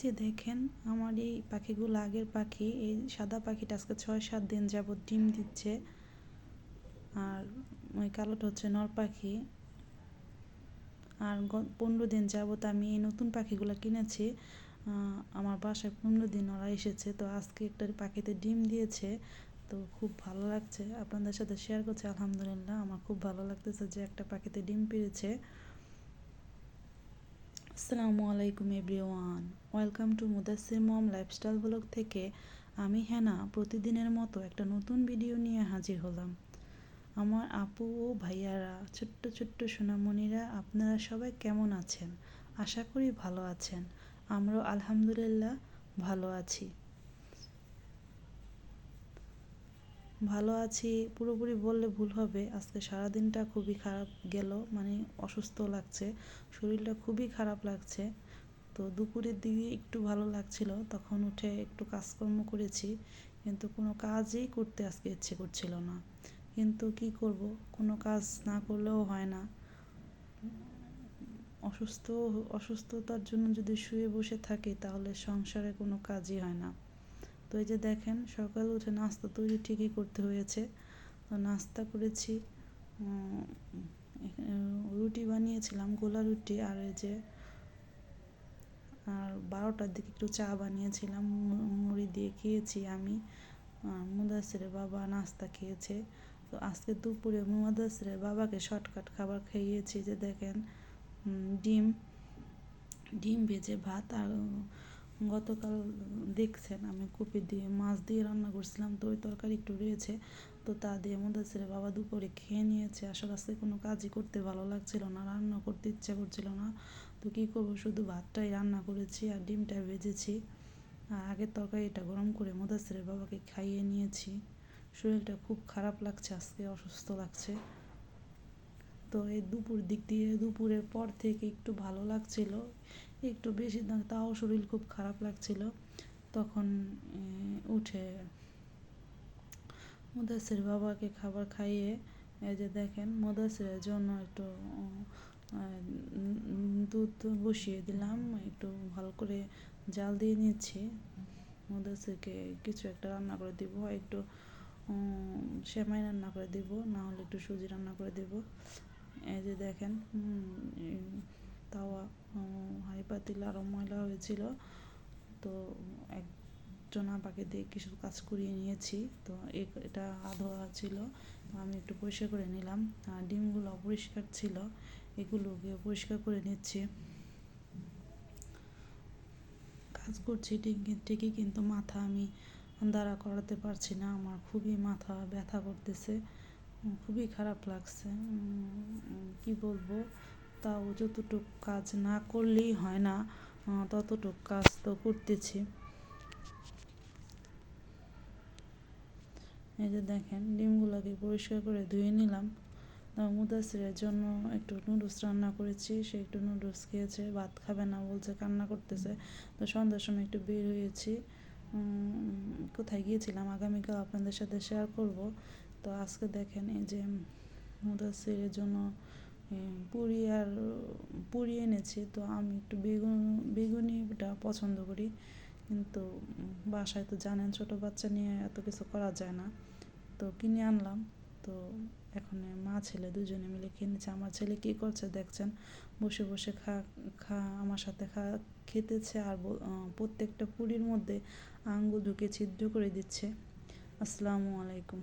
যে দেখেন, আমার এই পাখিগুলো আগের পাখি, এই সাদা পাখিটা আজকে ছয়, সাত দিন যাবৎ ডিম দিচ্ছে। আর ওই কালোটা হচ্ছে নর পাখি। আর পনেরো দিন যাবৎ আমি এই নতুন পাখিগুলো কিনেছি। আমার বাসায় পনেরো দিন ওরা এসেছে, তো আজকে একটা পাখিতে ডিম দিয়েছে। তো খুব ভালো লাগছে। আপনাদের সাথে শেয়ার করছি, আলহামদুলিল্লাহ। আমার খুব ভালো লাগতেছে যে একটা পাখিতে ডিম পেরেছে। আসসালামু আলাইকুম everyone. Welcome to Mudasir mom lifestyle blog থেকে আমি হেনা। প্রতিদিনের মতো একটা নতুন ভিডিও নিয়ে হাজির হলাম। আমার আপু ও ভাইয়ারা, ছোট্ট ছোট্ট সোনামণিরা, আপনারা সবাই কেমন আছেন? আশা করি ভালো আছেন। আমরাও আলহামদুলিল্লাহ ভালো আছি। ভালো আছি, পুরোপুরি বললে ভুল হবে। আজকে সারাদিনটা খুবই খারাপ গেল মানে অসুস্থ লাগছে, শরীরটা খুবই খারাপ লাগছে। তো দুপুরের দিকে একটু ভালো লাগছিল, তখন উঠে একটু কাজকর্ম করেছি, কিন্তু কোনো কাজই করতে আজকে ইচ্ছে করছিল না। কিন্তু কি করব, কোনো কাজ না করলেও হয় না। অসুস্থ, অসুস্থতার জন্য যদি শুয়ে বসে থাকি, তাহলে সংসারে কোনো কাজই হয় না। তো এই যে দেখেন, সকাল উঠে নাস্তা তৈরি ঠিকই করতে হয়েছে। তো নাস্তা করেছি রুটি বানিয়েছিলাম, গোলা রুটি, আর এই যে, আর বারোটার দিকে একটু চা বানিয়েছিলাম মুড়ি দিয়ে খেয়েছি আমি। মুদাসিরের বাবা নাস্তা খেয়েছে। তো আজকে দুপুরে মুদাসিরের বাবাকে শর্টকাট খাবার খাইয়েছি, যে দেখেন ডিম ডিম ভেজে ভাত, আর গতকাল দেখছেন আমি কপি দিয়ে মাছ দিয়ে রান্না করছিলাম, তো ওই তরকারি একটু রয়েছে, তো তা দিয়ে ছেলে বাবা দুপুরে খেয়ে নিয়েছে। আসলে আজকে কোনো কাজই করতে ভালো লাগছিল না, রান্না করতে ইচ্ছা করছিল না। তো কী করব, শুধু ভাতটাই রান্না করেছি আর ডিমটা ভেজেছি। আর আগের তরকারিটা গরম করে ছেলে বাবাকে খাইয়ে নিয়েছি। শরীরটা খুব খারাপ লাগছে, আজকে অসুস্থ লাগছে। তো এই দুপুর দিক দিয়ে, দুপুরের পর থেকে একটু ভালো লাগছিল। একটু বেশি তাও শরীর খুব খারাপ লাগছিল। তখন উঠে মুদাসির বাবাকে খাবার খাইয়ে, এই যে দেখেন, মুদাসিরের জন্য একটু দুধ বসিয়ে দিলাম, একটু ভালো করে জাল দিয়ে নিচ্ছি। মুদাসিরকে কিছু একটা রান্না করে দিব, একটু সেমাই রান্না করে দিব, না হলে একটু সুজি রান্না করে দেব। এই যে দেখেন পাতিল আরও ময়লা হয়েছিল। তো একজন আপাকে দিয়ে কিছু কাজ করিয়ে নিয়েছি। তো এটা আধোয়া ছিল। আমি একটু পরিষ্কার করে নিলাম। আর ডিমগুলো অপরিষ্কার ছিল। এগুলোকে পরিষ্কার করে নিচ্ছি। কাজ করছি ঠিকই কিন্তু মাথা আমি দাঁড়া করাতে পারছি না। আমার খুবই মাথা ব্যথা করতেছে। খুবই খারাপ লাগছে। কি বলব? তাও যতটুক কাজ না করলেই হয় না ততটুক কাজ তো করতেছি। এই যে দেখেন, ডিমগুলোকে পরিষ্কার করে ধুয়ে নিলাম। মুদাসিরের জন্য একটু নুডলস রান্না করেছি, সে একটু নুডলস খেয়েছে, ভাত খাবে না বলছে, কান্না করতেছে। তো সন্ধ্যার সময় একটু বের হয়েছি। কোথায় গিয়েছিলাম? আগামীকাল আপনাদের সাথে শেয়ার করব। তো আজকে দেখেন এই যে মুদাসিরের জন্য পুরি আর পুরি এনেছি, তো আমি একটু বেগুন বেগুনিটা পছন্দ করি। কিন্তু বাসায় তো জানেন, ছোটো বাচ্চা নিয়ে এত কিছু করা যায় না। তো কিনে আনলাম, তো এখন মা ছেলে দুজনে মিলে কিনেছে আমার ছেলে কী করছে দেখছেন, বসে বসে খা খা, আমার সাথে খা, খেতেছে আর প্রত্যেকটা পুরীর মধ্যে আঙ্গুল ঢুকে ছিদ্র করে দিচ্ছে। আসসালামু আলাইকুম।